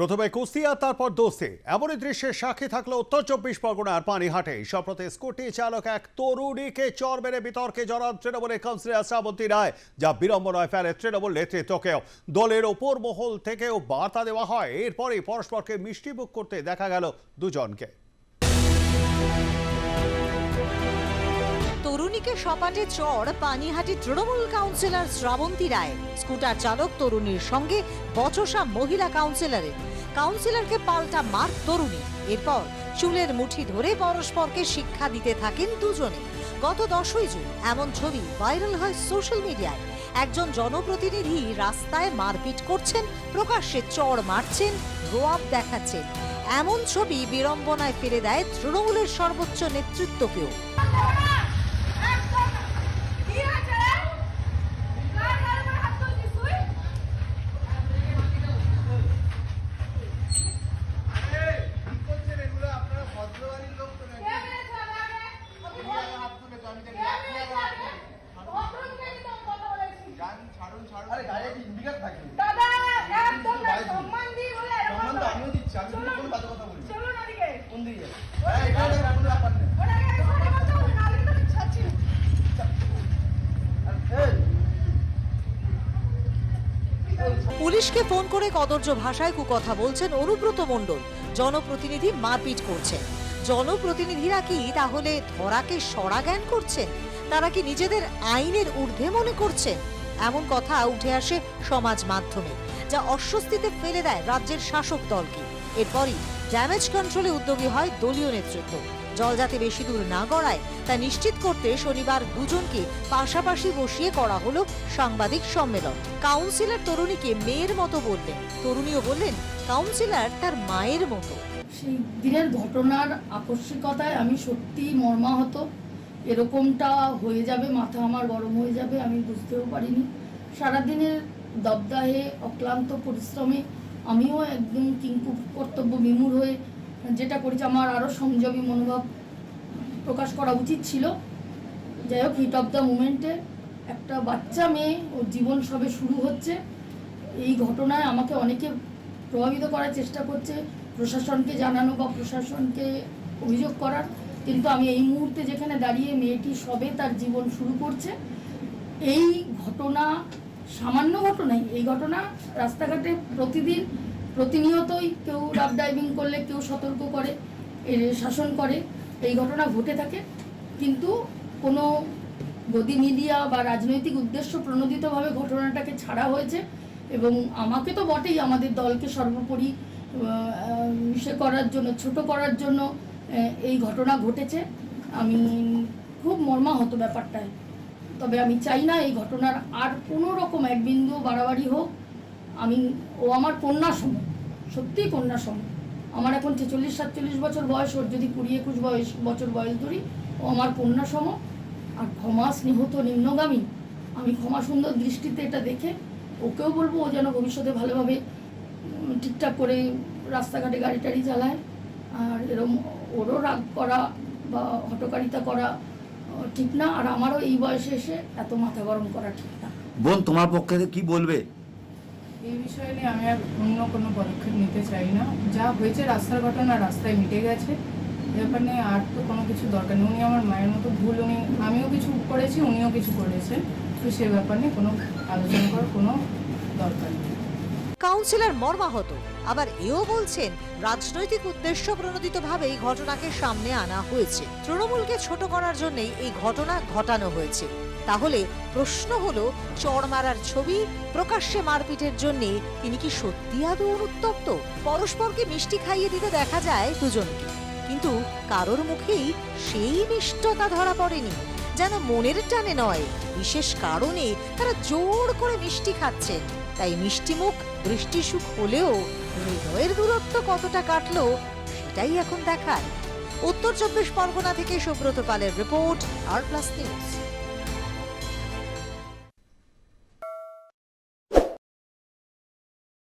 প্রথমে কুস্তিয়া তারপর দোস্তি। এমনই দৃশ্যের সাক্ষী থাকল উত্তর চব্বিশ পরগনার পানিহাটে। সম্প্রতি স্কুটি চালক এক তরুণীকে চর মেরে বিতর্কে জড়ান তৃণমূলের কাউন্সিলর শ্রাবন্তী রায়, যা বিড়ম্বনায় ফেলে তৃণমূল নেতৃত্বকেও। দলের ওপর মহল থেকেও বার্তা দেওয়া হয়। এরপরই পরস্পরকে মিষ্টি মিষ্টিমুখ করতে দেখা গেল দুজনকে। তরুণীকে সপাটে চড় পানিহাটি তৃণমূল কাউন্সিলর শ্রাবন্তী রায়। স্কুটার চালক তরুণীর সঙ্গে বচসা মহিলা কাউন্সিলরের। কাউন্সিলরকে পাল্টা মার তরুণী। এরপর চুলের মুঠি ধরে পরস্পরকে শিক্ষা দিতে থাকেন দুজনে। গত দশই জুন এমন ছবি ভাইরাল হয় সোশ্যাল মিডিয়ায়। একজন জনপ্রতিনিধি রাস্তায় মারপিট করছেন, প্রকাশ্যে চড় মারছেন, রোয়াব দেখাচ্ছেন। এমন ছবি বিড়ম্বনায় ফেলে দেয় তৃণমূলের সর্বোচ্চ নেতৃত্বকেও। ইন্ডিকেট থাকে। দাদা একদম না সম্মান দিয়ে বলে এরকম সম্মান তো আমিও দিচ্ছি আমি কিন্তু কোনো বাজে কথা বলি। চলুন ওদিকে। কোন দিকে হ্যাঁ এখানে কোনো ব্যাপার নেই। ওরা নালে তো এই, পুলিশকে ফোন করে কদর্য ভাষায় কুকথা বলছেন অনুব্রত মণ্ডল। জনপ্রতিনিধি মারপিট করছেন। জনপ্রতিনিধিরা কি তাহলে ধরাকে সরা জ্ঞান করছেন? তারা কি নিজেদের আইনের ঊর্ধ্বে মনে করছেন? এমন কথা উঠে আসে সমাজ মাধ্যমে, যা অস্বস্তিতে ফেলে দেয় রাজ্যের শাসক দলকে। এরপরই ড্যামেজ কন্ট্রোলে উদ্যোগী হয় দলীয় নেতৃত্ব। জল যাতে বেশি দূর না গড়ায়, তা নিশ্চিত করতে শনিবার দুজনকে পাশাপাশি বসিয়ে করা হলো সাংবাদিক সম্মেলন। কাউন্সিলর তরুণীকে মেয়ের মতো বললেন। তরুণীও বললেন কাউন্সিলর তার মায়ের মতো। সেই দিনের ঘটনার আকস্মিকতায় আমি সত্যি মর্মাহত। এরকমটা হয়ে যাবে, মাথা আমার গরম হয়ে যাবে, আমি বুঝতেও পারিনি। সারাদিনের দবদাহে অক্লান্ত পরিশ্রমে আমিও একদম কিঙ্কু কর্তব্য বিমূঢ় হয়ে যেটা করেছি, আমার আরও সংযমী মনোভাব প্রকাশ করা উচিত ছিল। যাই হোক হিট অফ দ্য মুমেন্টে একটা বাচ্চা মেয়ে, ওর জীবন সবে শুরু হচ্ছে। এই ঘটনায় আমাকে অনেকে প্রভাবিত করার চেষ্টা করছে, প্রশাসনকে জানানো বা প্রশাসনকে অভিযোগ করার। কিন্তু আমি এই মুহূর্তে যেখানে দাঁড়িয়ে মেয়েটি সবে তার জীবন শুরু করছে, এই ঘটনা সামান্য ঘটনাই এই ঘটনা রাস্তাঘাটে প্রতিদিন প্রতিনিয়তই কেউ রাফ ড্রাইভিং করলে, কেউ সতর্ক করে শাসন করে, এই ঘটনা ঘটে থাকে। কিন্তু কোনো গদি মিডিয়া বা রাজনৈতিক উদ্দেশ্য প্রণোদিতভাবে ঘটনাটাকে ছাড়া হয়েছে এবং আমাকে তো বটেই আমাদের দলকে সর্বোপরি ইসে করার জন্য, ছোট করার জন্য এই ঘটনা ঘটেছে। আমি খুব মর্মাহত ব্যাপারটায়। তবে আমি চাই না এই ঘটনার আর কোনো রকম এক বিন্দু বাড়াবাড়ি হোক। আমি, ও আমার কন্যা সম সত্যিই কন্যা সম আমার এখন ছেচল্লিশ, সাতচল্লিশ বছর বয়স, ওর যদি কুড়ি, একুশ বয়স, বছর বয়স ধরি, ও আমার কন্যা সম। আর ক্ষমা স্নেহত নিম্নগামী, আমি ক্ষমা সুন্দর দৃষ্টিতে এটা দেখে, ওকেও বলব ও যেন ভবিষ্যতে ভালোভাবে ঠিকঠাক করে রাস্তাঘাটে গাড়ি টাড়ি চালায়। এরম ওরও রাগ করা বা হটকারিতা করা ঠিক না। আর আমারও এই বয়সে এসে এত মাথা গরম করা ঠিক না। বোন তোমার পক্ষে কি বলবে? এই বিষয়ে নিয়ে আমি আর অন্য কোনো পদক্ষেপ নিতে চাই না। যা হয়েছে রাস্তার ঘটনা রাস্তায় মিটে গেছে। এ ব্যাপার নিয়ে আর তো কোনো কিছু দরকার নেই। উনি আমার মায়ের মতো ভুল উনি আমিও কিছু করেছি উনিও কিছু করেছেন। তো সে ব্যাপার নিয়ে কোনো আলোচনা করার কোনো দরকার নেই। কাউন্সিলর মর্মাহত। আবার এও বলছেন, রাজনৈতিক উদ্দেশ্য প্রণোদিতভাবেই ঘটনাকে সামনে আনা হয়েছে। তৃণমূলকে ছোট করার জন্যই এই ঘটনা ঘটানো হয়েছে। তাহলে প্রশ্ন হলো, চড় মারার ছবি প্রকাশ্যে মারপিটের জন্য তিনি কি সত্যি আদৌ অনুত্তপ্ত? পরস্পরকে মিষ্টি খাইয়ে দিতে দেখা যায় দুজনকে? কিন্তু কারোর মুখেই সেই মিষ্টতা ধরা পড়েনি। যেন মনের টানে নয়, বিশেষ কারণে তারা জোর করে মিষ্টি খাচ্ছেন। তাই মিষ্টিমুখ, দৃষ্টিসুখ হলেও হৃদয়ের দূরত্ব কতটা কাটলো, সেটাই এখন দেখায় উত্তর চব্বিশ পরগনা থেকে সুব্রত পালের রিপোর্ট আর প্লাস নিউজ